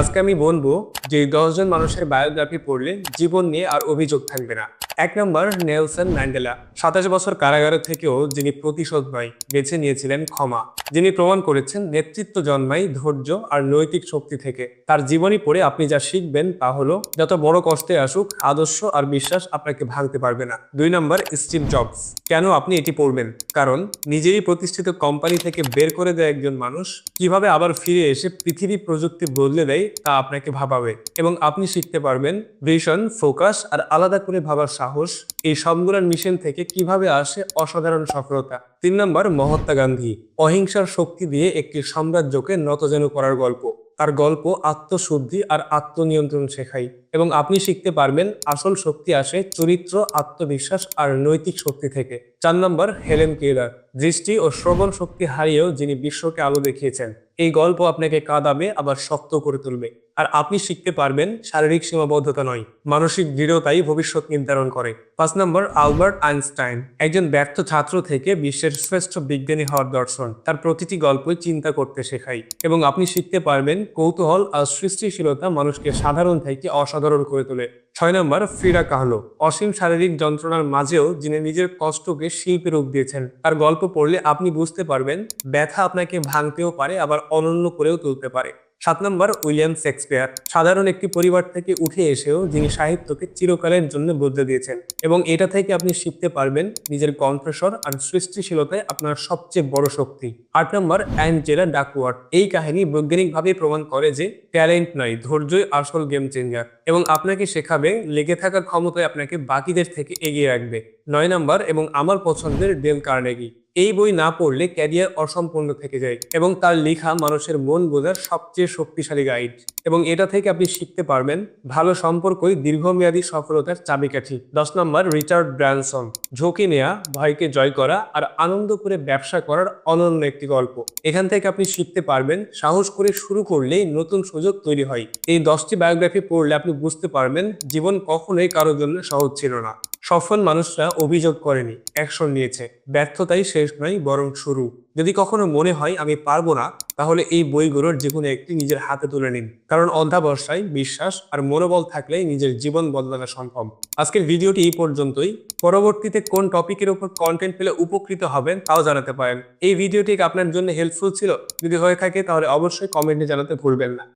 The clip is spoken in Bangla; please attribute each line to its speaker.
Speaker 1: আজকে আমি বলব যে দশজন মানুষের বায়োগ্রাফি পড়লে জীবন নিয়ে আর অভিযোগ থাকবে না। এক নম্বর, নেলসন ম্যান্ডেলা। সাতাশ বছর কারাগার থেকেও যিনি প্রতিশোধ নয়, বেছে নিয়েছিলেন ক্ষমা। যিনি প্রমাণ করেছেন নেতৃত্ব জন্মায় ধৈর্য আর নৈতিক শক্তি থেকে। তার জীবনী পড়ে আপনি যা শিখবেন তা হলো, যত বড় কষ্টে আসুক, আদর্শ আর বিশ্বাস আপনাকে ভাঙতে পারবে না। দুই নম্বর, স্টিভ জবস। কেন আপনি এটি পড়বেন? কারণ নিজেই প্রতিষ্ঠিত কোম্পানি থেকে বের করে দেয় একজন মানুষ, কীভাবে আবার ফিরে এসে পৃথিবী প্রযুক্তি বদলে দেয় তা আপনাকে ভাবাবে। এবং আপনি শিখতে পারবেন ভিশন, ফোকাস আর আলাদা করে ভাবার সাহস, এই সবগুলোর মিশন থেকে কীভাবে আসে অসাধারণ সফলতা। তিন নম্বর, মহাত্মা গান্ধী। অহিংসার শক্তি দিয়ে একটি সাম্রাজ্যকে নতজেনু করার গল্প। তার গল্প আত্মশুদ্ধি আর আত্মনিয়ন্ত্রণ শেখাই এবং আপনি শিখতে পারবেন আসল শক্তি আসে চরিত্র, আত্মবিশ্বাস আর নৈতিক শক্তি থেকে। চার নম্বর, হেলেন কেলার। দৃষ্টি ও শ্রবণ শক্তি হারিয়েও যিনি বিশ্বকে আলো দেখিয়েছেন, এই গল্প আপনাকে কাঁদাবে, আবার শক্ত করে তুলবে। আর আপনি শিখতে পারবেন শারীরিক সীমাবদ্ধতা নয়, মানসিক দৃঢ়তাই ভবিষ্যৎ নির্ধারণ করে। পাঁচ নম্বর, আলবার্ট আইনস্টাইন, একজন ব্যর্থ ছাত্র থেকে বিশ্বের শ্রেষ্ঠ বিজ্ঞানী হওয়ার দর্শন। তার প্রতিটি গল্পই চিন্তা করতে শেখায় এবং আপনি শিখতে পারবেন কৌতূহল আর সৃষ্টিশীলতা মানুষকে সাধারণ থেকে অসাধারণ করে তোলে। ছয় নম্বর ফিরা কাহলো, অসীম শারীরিক যন্ত্রণার মাঝেও যিনি নিজের কষ্টকে শিল্পে রূপ দিয়েছেন, তার গল্প পড়লে আপনি বুঝতে পারবেন ব্যথা আপনাকে ভাঙতেও পারে, আবার অনন্য করেও তুলতে পারে। সাত নম্বর উইলিয়াম শেক্সপিয়ার সাধারণ একটি পরিবার থেকে উঠে এসেও যিনি সাহিত্যকে চিরকালের জন্য বদলে দিয়েছেন এবং এটা থেকে আপনি শিখতে পারবেন নিজের কণ্ঠস্বর আর সৃষ্টিশীলতায় আপনার সবচেয়ে বড় শক্তি। আট নম্বর অ্যাঞ্জেলা ডাকওয়ার্ড এই কাহিনী বৈজ্ঞানিকভাবে প্রমাণ করে যে ট্যালেন্ট নয়, ধৈর্যই আসল গেম চেঞ্জার এবং আপনাকে শেখাবে, লেগে থাকার ক্ষমতায় আপনাকে বাকিদের থেকে এগিয়ে রাখবে। নয় নম্বর এবং আমার পছন্দের ডেল কার্নেগি। এই বই না পড়লে ক্যারিয়ার অসম্পূর্ণ থেকে যায় এবং তার লেখা মানুষের মন বোঝার সবচেয়ে শক্তিশালী গাইড এবং এটা থেকে আপনি শিখতে পারবেন ভালো সম্পর্কই দীর্ঘমেয়াদী সফলতার চাবিকাঠি। দশ নম্বর রিচার্ড ব্র্যানসন ঝুঁকি নেয়া, ভয়কে জয় করা আর আনন্দ করে ব্যবসা করার অনন্য একটি গল্প। এখান থেকে আপনি শিখতে পারবেন সাহস করে শুরু করলেই নতুন সুযোগ তৈরি হয়। এই দশটি বায়োগ্রাফি পড়লে আপনি বুঝতে পারবেন জীবন কখনোই কারোর জন্য সহজ ছিল না। সফল মানুষরা অভিযোগ করেনি, অ্যাকশন নিয়েছে। ব্যর্থতাই শেষ নয়, বরং শুরু। যদি কখনো মনে হয় আমি পারব না, তাহলে এই বইগুলোর যে কোনো একটি নিজের হাতে তুলে নিন। কারণ অধ্যাবসায় বিশ্বাস আর মনোবল থাকলে নিজের জীবন বদলানো সম্ভব। আজকের ভিডিওটি এই পর্যন্তই। পরবর্তীতে কোন টপিকের উপর কন্টেন্ট পেলে উপকৃত হবেন তাও জানাতে পারেন। এই ভিডিওটি আপনার জন্য হেল্পফুল ছিল। যদি হয়ে থাকে তাহলে অবশ্যই কমেন্টে জানাতে ভুলবেন না।